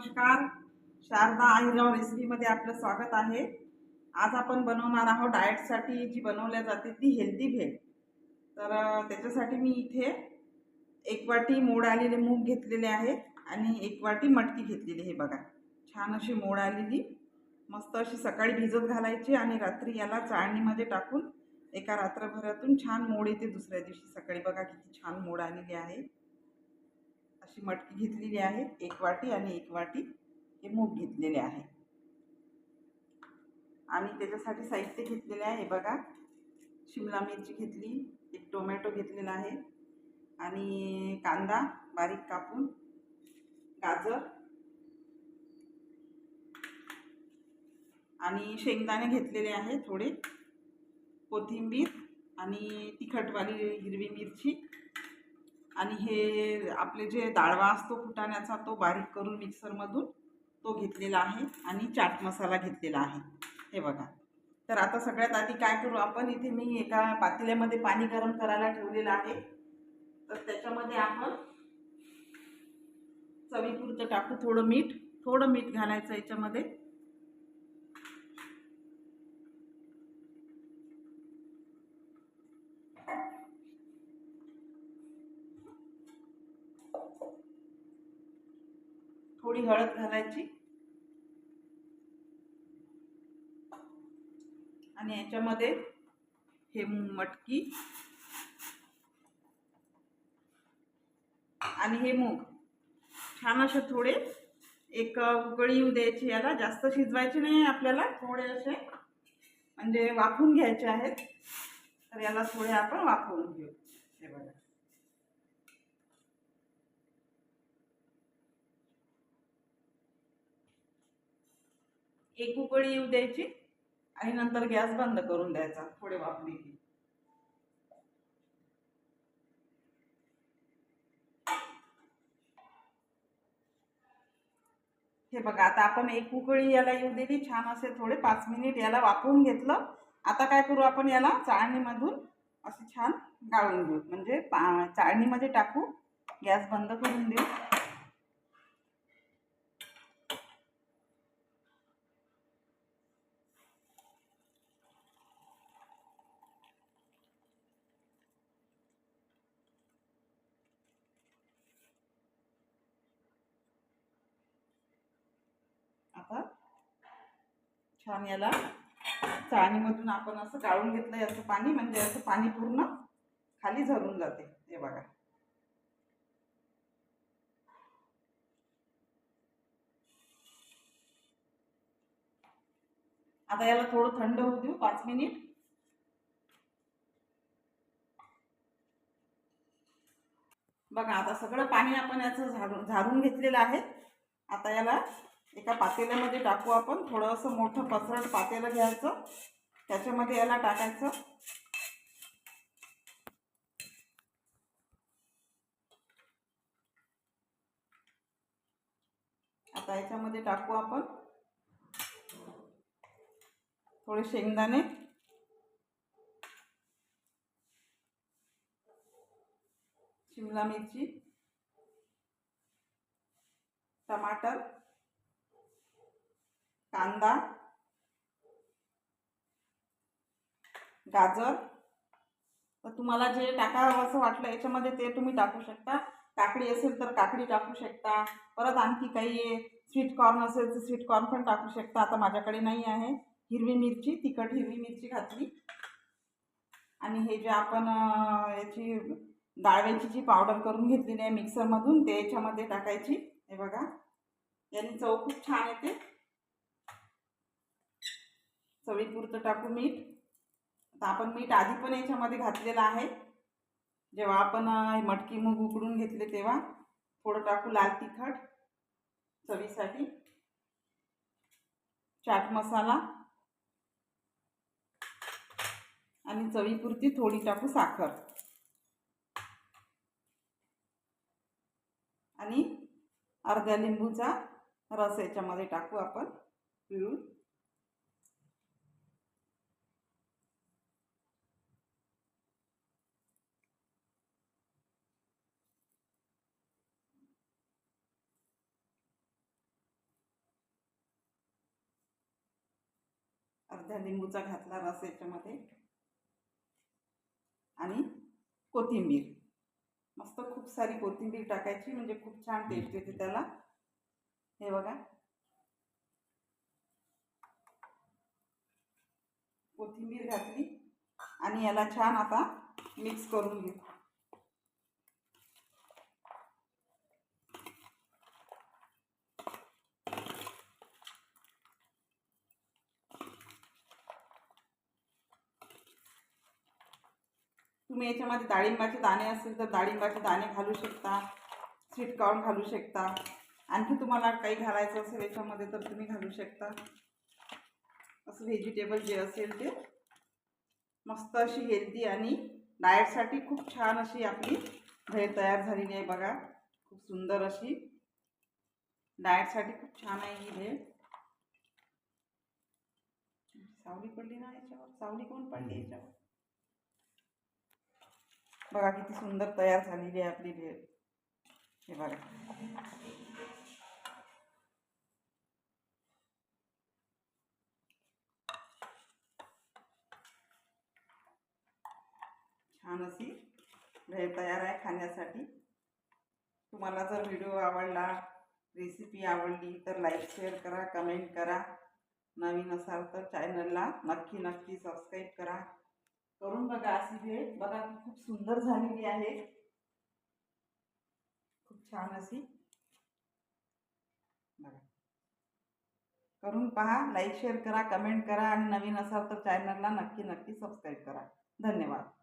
नमस्कार. शारदा आहिराव रेसिपीमध्ये आपलं स्वागत आहे. आज आपण बनवणार आहोत डाएटसाठी जी बनवल्या जाते ती हेल्दी भेळ. तर त्याच्यासाठी मी इथे एक वाटी मोड आलेले मूग घेतलेले आहे आणि एक वाटी मटकी घेतलेली हे बघा. छान अशी मोड आलेली. मस्त अशी सकाळी भिजत घालायची आणि रात्री याला चाळणीमध्ये टाकून एका रात्रभरातून छान मोड येते दुसऱ्या दिवशी सकाळी. बघा किती छान मोड आलेली आहे. अशी मटकी घेतलेली आहे एक वाटी आणि एक वाटी हे मूग घेतलेले आहे. आणि त्याच्यासाठी साहित्य घेतलेले आहे बघा. शिमला मिरची घेतली एक टोमॅटो घेतलेला आहे आणि कांदा बारीक कापून गाजर आणि शेंगदाणे घेतलेले आहे थोडे. कोथिंबीर आणि तिखटवाली हिरवी मिरची. आणि हे आपले जे डाळवा असतो फुटाण्याचा तो बारीक करून मिक्सरमधून तो घेतलेला आहे आणि चाट मसाला घेतलेला आहे. हे बघा. तर आता सगळ्यात आधी काय करू आपण? इथे मी एका पातेल्यामध्ये पाणी गरम करायला ठेवलेलं आहे. तर त्याच्यामध्ये आपण चवीपुरतं टाकू थोडं मीठ. थोडं मीठ घालायचं याच्यामध्ये. थोडी हळद घालायची. आणि याच्यामध्ये हे मटकी. आणि हे मूग. छान असे थोडे एक उकळी येऊ द्यायची याला. जास्त शिजवायचे नाही आपल्याला थोडे असे म्हणजे वाफून घ्यायचे आहेत. तर याला थोडे आपण वाफवून घेऊ. हे बघा. एक उकळी येऊ द्यायची आणि नंतर गॅस बंद करून द्यायचा थोडे वाफले की हे बघा आता आपण एक उकळी याला येऊ दिली छान असे थोडे पाच मिनिट याला वापरून घेतलं. आता काय करू आपण याला? चाळणीमधून असे छान गाळून घेऊ. म्हणजे पा चाळणीमध्ये टाकू गॅस बंद करून देऊ आता छान याला. चाळणीमधून आपण असं गाळून घेतलं याचं पाणी म्हणजे याचं पाणी पूर्ण खाली झरून जाते. हे बघा. आता याला थोडं थंड होऊ देऊ पाच मिनिट. बघा आता सगळं पाणी आपण याचं झाडून झारून घेतलेलं आहे. आता याला एका पातेल्यामध्ये टाकू आपण. थोडंसं मोठं पसरट पातेलं घ्यायचं. त्याच्यामध्ये याला टाकायचं. आता याच्यामध्ये टाकू आपण. थोडे शेंगदाणे. शिमला मिरची. टमाटर. कांदा गाजर. तर तुम्हाला जे टाकावं असं वाटलं याच्यामध्ये ते तुम्ही टाकू शकता. काकडी असेल तर काकडी टाकू शकता. परत आणखी काही स्वीट कॉर्न असेल तर स्वीट कॉर्न पण टाकू शकता. आता माझ्याकडे नाही आहे. हिरवी मिरची तिखट हिरवी मिरची घातली. आणि हे जे आपण याची डाळव्याची जी पावडर करून घेतलेली आहे मिक्सरमधून ते याच्यामध्ये टाकायची. हे बघा. याने चव खूप छान येते. चवीपुरतं टाकू मीठ. आता आपण मीठ आधी पण याच्यामध्ये घातलेलं आहे. जेव्हा आपण मटकी मूग उकडून घेतले तेव्हा थोडं टाकू लाल तिखट चवीसाठी. चाट मसाला. आणि चवीपुरती थोडी टाकू साखर. आणि अर्ध्या लिंबूचा रस याच्यामध्ये टाकू आपण पिळून. अर्ध्या लिंबूचा घातला रस याच्यामध्ये. आणि कोथिंबीर. मस्त खूप सारी कोथिंबीर टाकायची म्हणजे खूप छान टेस्ट येते त्याला. हे बघा. कोथिंबीर घातली आणि याला छान आता मिक्स करून घेऊ. तुम्ही याच्यामध्ये डाळिंबाचे दाणे असतील तर डाळिंबाचे दाणे घालू शकता स्वीटकॉर्न घालू शकता. आणखी तुम्हाला काही घालायचं असेल याच्यामध्ये तर तुम्ही घालू शकता. असं व्हेजिटेबल जे असेल ते. मस्त अशी हेल्दी आणि डाएटसाठी खूप छान अशी आपली भेळ तयार झालेली आहे बघा. खूप सुंदर अशी डाएटसाठी खूप छान आहे ही भेळ सावली पडली ना याच्यावर? सावली कोण पडली याच्यावर? बघा किती सुंदर तयार झालेली आहे आपली भेळ. हे बघा. छान अशी भेळ तयार आहे खाण्यासाठी. तुम्हाला जर व्हिडिओ आवडला रेसिपी आवडली तर लाईक शेअर करा कमेंट करा. नवीन असाल तर चॅनलला नक्की नक्की सबस्क्राईब करा. करून बघा अशी भेळ बघा खूप सुंदर झालेली आहे. खूप छान अशी. बघा. करून पहा लाईक शेअर करा कमेंट करा आणि नवीन असाल तर चॅनलला नक्की नक्की सबस्क्राईब करा. धन्यवाद.